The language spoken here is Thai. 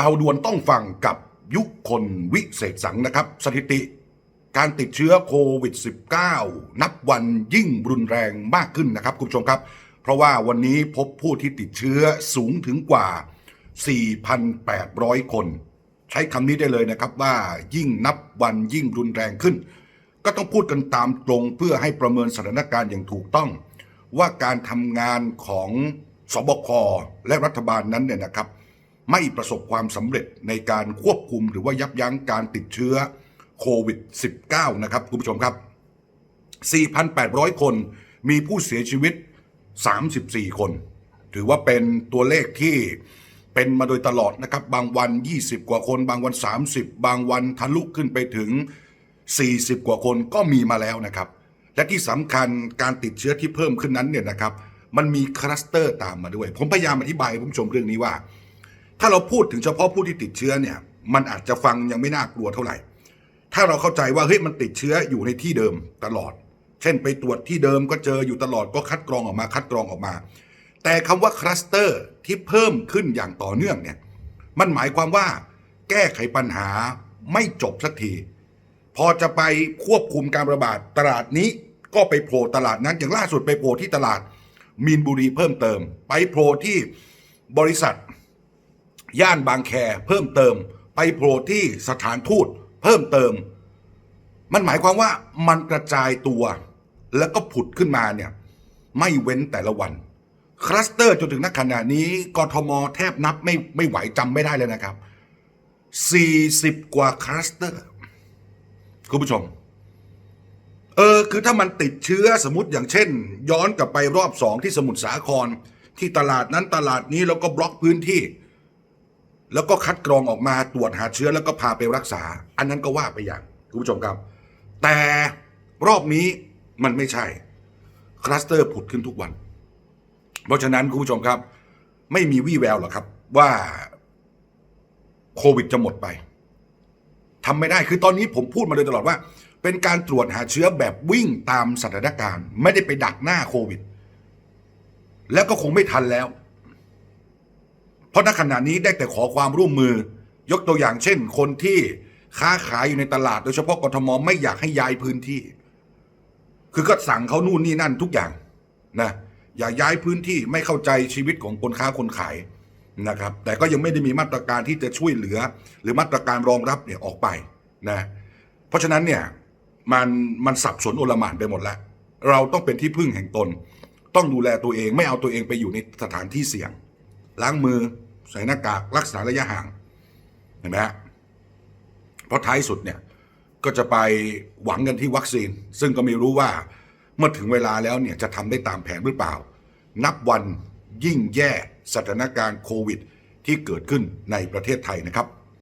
ข่าวดวนต้องฟังกับยุคนวิเศษสังนะครับ สถิติ การติดเชื้อโควิด -19 นับวันยิ่งรุนแรงมากขึ้นนะครับ คุณผู้ชมครับ เพราะว่าวันนี้พบผู้ที่ติดเชื้อสูงถึงกว่า 4,800 คน ใช้คำนี้ได้เลยนะครับว่ายิ่งนับวันยิ่งรุนแรงขึ้น ก็ต้องพูดกันตามตรงเพื่อให้ประเมินสถานการณ์อย่างถูกต้อง ว่าการทำงานของสบคและรัฐบาลนั้นเนี่ยนะครับ ไม่ประสบความสำเร็จในการควบคุมหรือว่ายับยั้งการติดเชื้อโควิด -19 นะครับคุณผู้ชมครับ 4,800 คนมีผู้เสียชีวิต 34 คน ถือว่าเป็นตัวเลขที่เป็นมาโดยตลอดนะครับ บางวัน 20 กว่าคน บางวัน 30 บางวันทะลุขึ้นไปถึง 40 กว่าคนก็มีมาแล้วนะครับ และที่สำคัญการติดเชื้อที่เพิ่มขึ้นนั้นเนี่ยนะครับ มันมีคลัสเตอร์ตามมาด้วย ผมพยายามอธิบายคุณผู้ชมเรื่องนี้ว่า ถ้าเราพูดถึงเฉพาะผู้ที่ติดเชื้อเนี่ย มันอาจจะฟังยังไม่น่ากลัวเท่าไหร่ ถ้าเราเข้าใจว่าเฮ้ยมันติดเชื้ออยู่ในที่เดิมตลอด เช่นไปตรวจที่เดิมก็เจออยู่ตลอดก็คัดกรองออกมาคัดกรองออกมา แต่คำว่าคลัสเตอร์ที่เพิ่มขึ้นอย่างต่อเนื่องเนี่ยมันหมายความว่า แก้ไขปัญหาไม่จบสักที พอจะไปควบคุมการระบาดตลาดนี้ก็ไปโผล่ตลาดนั้นอย่างล่าสุดไปโผล่ที่ตลาดมีนบุรีเพิ่มเติม ไปโผล่ที่บริษัท ย่านบางแคเพิ่มเติม ไปโผล่ที่สถานทูตเพิ่มเติม มันหมายความว่ามันกระจายตัว แล้วก็ผุดขึ้นมาเนี่ยไม่เว้นแต่ละวัน คลัสเตอร์จนถึงนักขณะนี้กทมแทบนับไม่ไม่ไหวจำไม่ได้เลยนะครับ 40 กว่าคลัสเตอร์ คุณผู้ชม เออ คือถ้ามันติดเชื้อสมมติอย่างเช่น ย้อนกลับไปรอบสองที่สมุทรสาคร ที่ตลาดนั้นตลาดนี้แล้วก็บล็อกพื้นที่ แล้วก็คัดกรองออกมาตรวจหาเชื้อแล้วก็พาไปรักษา อันนั้นก็ว่าไปอย่างคุณผู้ชมครับ แต่รอบนี้มันไม่ใช่ คลัสเตอร์ผุดขึ้นทุกวัน เพราะฉะนั้นคุณผู้ชมครับ ไม่มีวี่แววหรอกครับว่าโควิดจะหมดไปทำไม่ได้คือตอนนี้ผมพูดมาโดยตลอดว่า เป็นการตรวจหาเชื้อแบบวิ่งตามสถานการณ์ ไม่ได้ไปดักหน้าโควิด แล้วก็คงไม่ทันแล้ว เพราะณขณะนี้ได้แต่ขอความร่วมมือ ยกตัวอย่างเช่น คนที่ค้าขายอยู่ในตลาดโดยเฉพาะกทมไม่อยากให้ย้ายพื้นที่ คือก็สั่งเขานู่นนี่นั่นทุกอย่างนะอย่าย้ายพื้นที่ไม่เข้าใจชีวิตของคนค้าคนขายนะครับ แต่ก็ยังไม่ได้มีมาตรการที่จะช่วยเหลือ หรือมาตรการรองรับเนี่ยออกไปนะเพราะฉะนั้นเนี่ยมันมันสับสนโอลหม่านไปหมดแล้ว เราต้องเป็นที่พึ่งแห่งตน ต้องดูแลตัวเองไม่เอาตัวเองไปอยู่ในสถานที่เสี่ยง ล้างมือใส่หน้ากากรักษาระยะห่างเห็นไหมฮะเพราะท้ายสุดเนี่ยก็จะไปหวังกันที่วัคซีน ซึ่งก็ไม่รู้ว่าเมื่อถึงเวลาแล้วเนี่ยจะทำได้ตามแผนหรือเปล่า นับวันยิ่งแย่สถานการณ์โควิด ที่เกิดขึ้นในประเทศไทยนะครับ